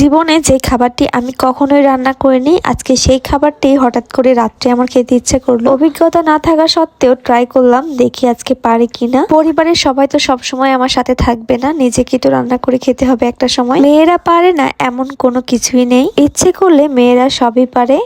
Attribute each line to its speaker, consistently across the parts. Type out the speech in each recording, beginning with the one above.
Speaker 1: জীবনে যে খাবারটি আমি কখনোই রান্না করিনি, আজকে সেই খাবারটি হঠাৎ করে রাত্রে আমার খেতে ইচ্ছে করল। অভিজ্ঞতা না থাকা সত্ত্বেও ট্রাই করলাম, দেখি আজকে পারি কিনা। পরিবারের সবাই তো সবসময় আমার সাথে থাকবে না, নিজেকে তো রান্না করে খেতে হবে একটা সময়। মেয়েরা পারে না এমন কোনো কিছুই নেই। ইচ্ছে করলে মেয়েরা সবই পারে।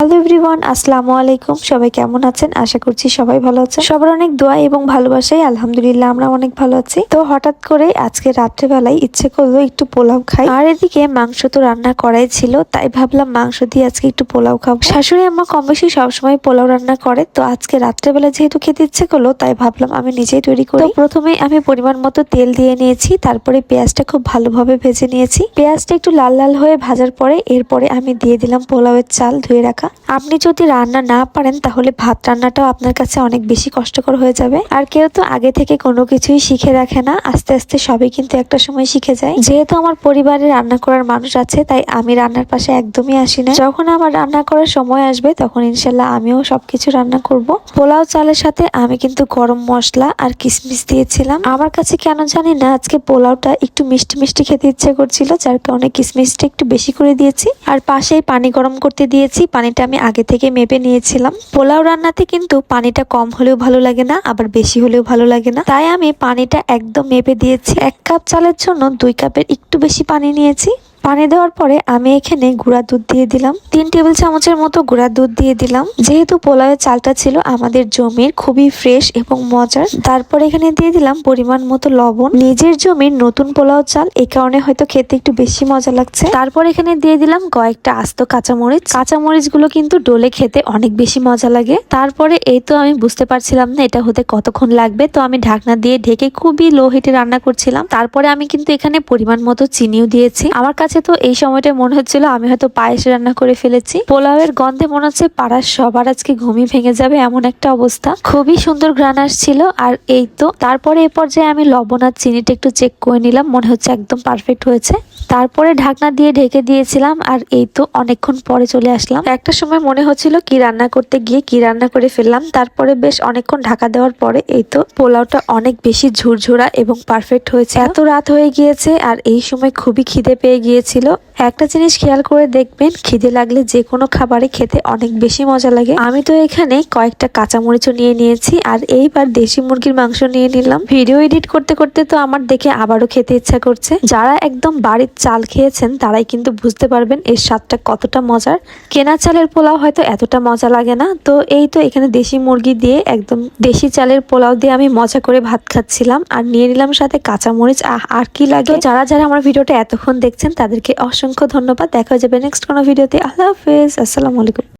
Speaker 1: হ্যালো এভরিওয়ান আসসালামু আলাইকুম। সবাই কেমন আছেন? আশা করছি সবাই ভালো আছেন। সবার অনেক দোয়া এবং ভালোবাসাই আলহামদুলিল্লাহ আমরা অনেক ভালো আছি। তো হঠাৎ করে আজকে রাত্রেবেলায় ইচ্ছে করল একটু পোলাও খাই। আর এদিকে মাংস তো রান্না করাই ছিল, তাই ভাবলাম মাংস দিয়ে আজকে একটু পোলাও খাব। শাশুড়ি আমার কম বেশি সবসময় পোলাও রান্না করে, তো আজকে রাত্রেবেলা যেহেতু খেতে ইচ্ছে করল, তাই ভাবলাম আমি নিজেই তৈরি করি। প্রথমে আমি পরিমাণ মতো তেল দিয়ে নিয়েছি, তারপরে পেঁয়াজটা খুব ভালোভাবে ভেজে নিয়েছি। পেঁয়াজটা একটু লাল লাল হয়ে ভাজার পরে এরপরে আমি দিয়ে দিলাম পোলাওয়ের চাল ধুয়ে রাখা। আপনি যদি রান্না না পারেন, তাহলে ভাত রান্নাটাও আপনার কাছে অনেক বেশি কষ্টকর হয়ে যাবে। আর কেউ তো আগে থেকে কোনো কিছুই শিখে রাখে না, আস্তে আস্তে সবই কিন্তু একটা সময় শিখে যায়। যেহেতু আমার পরিবারে রান্না করার মানুষ আছে, তাই আমি রান্নার পাশে একদমই আসি না। যখন আমার রান্না করার সময় আসবে, তখন ইনশাল্লাহ আমিও সবকিছু রান্না করব। পোলাও চালের সাথে আমি কিন্তু গরম মশলা আর কিশমিশ দিয়েছিলাম। আমার কাছে কেন জানি না, আজকে পোলাওটা একটু মিষ্টি মিষ্টি খেতে ইচ্ছে করছিল, যার কারণে কিশমিশটা একটু বেশি করে দিয়েছি। আর পাশেই পানি গরম করতে দিয়েছি, পানিটা আমি আগে থেকে মেপে নিয়েছিলাম। পোলাও রান্নাতে কিন্তু পানিটা কম হলেও ভালো লাগে না, আবার বেশি হলেও ভালো লাগে না। তাই আমি পানিটা একদম মেপে দিয়েছি। এক কাপ চালের জন্য দুই কাপের একটু বেশি পানি নিয়েছি। পানি দেওয়ার পরে আমি এখানে গুঁড়া দুধ দিয়ে দিলাম। তিন টেবিল চামচের মতো গুঁড়া দুধ দিয়ে দিলাম। যেহেতু পোলাওয়ের চালটা ছিল, আমাদের জমির খুবই ফ্রেশ এবং মজার। তারপর এখানে দিয়ে দিলাম পরিমাণ মতো লবণ। নিজের জমির নতুন পোলাও চাল এই কারণে হয়তো খেতে একটু বেশি মজা লাগছে। তারপর এখানে দিয়ে দিলাম কয়েকটা আস্ত কাঁচামরিচ। কাঁচামরিচগুলো কিন্তু ডোলে খেতে অনেক বেশি মজা লাগে। তারপরে এই তো আমি বুঝতে পারছিলাম না এটা হতে কতক্ষণ লাগবে। তো আমি ঢাকনা দিয়ে ঢেকে খুবই লো হিটে রান্না করছিলাম। তারপরে আমি কিন্তু এখানে পরিমাণ মতো চিনিও দিয়েছি। আমার কাছে তো, এই সময়টা মনে হচ্ছিল আমি হয়তো পায়েস রান্না করে ফেলেছি। পোলাওয়ের গন্ধে মনে হচ্ছে পাড়ার সবার আজকে ঘুমি ভেঙে যাবে এমন একটা অবস্থা। খুবই সুন্দর গ্রান আসছিল, আর এই তো, তারপরে এ পর্যায়ে আমি লবণ আর চিনিটা একটু চেক করে নিলাম, মনে হচ্ছে একদম পারফেক্ট হয়েছে। তারপরে ঢাকনা দিয়ে ঢেকে দিয়েছিলাম, আর এই তো অনেকক্ষণ পরে চলে আসলাম। একটা সময় মনে হচ্ছিল কি রান্না করতে গিয়ে কি রান্না করে ফেললাম, তারপরে বেশ অনেকক্ষণ ঢাকা দেওয়ার পরে এই তো পোলাওটা অনেক বেশি ঝুরঝুরা এবং পারফেক্ট হয়েছে। এত রাত হয়ে গিয়েছে, আর এই সময় খুবই খিদে পেয়ে গিয়েছিল একটা জিনিস খেয়াল করে দেখবেন, খিদে লাগলে যে কোনো খাবারে খেতে অনেক বেশি মজা লাগে। আমি তো এখানে কয়েকটা কাঁচামরিচও নিয়ে নিয়েছি আর এইবার দেশি মুরগির মাংস নিয়ে নিলাম। ভিডিও এডিট করতে করতে তো আমার দেখে আবারও খেতে ইচ্ছা করছে। যারা একদম বাড়ির চাল খেয়েছেন, তারাই কিন্তু বুঝতে পারবেন এর স্বাদটা কতটা মজার। কেনা চালের পোলাও হয়তো এতটা মজা লাগে না। তো এই তো এখানে দেশি মুরগি দিয়ে একদম দেশি চালের পোলাও দিয়ে আমি মজা করে ভাত খাচ্ছিলাম। আর নিয়ে নিলাম সাথে কাঁচামরিচ। আর কি লাগে? যারা যারা আমার ভিডিওটা এতক্ষণ দেখছেন তাদেরকে অসংখ্য ধন্যবাদ। দেখা যাবে নেক্সট কোনো ভিডিওতে আল্লাহ হাফেজ। আসসালামু আলাইকুম।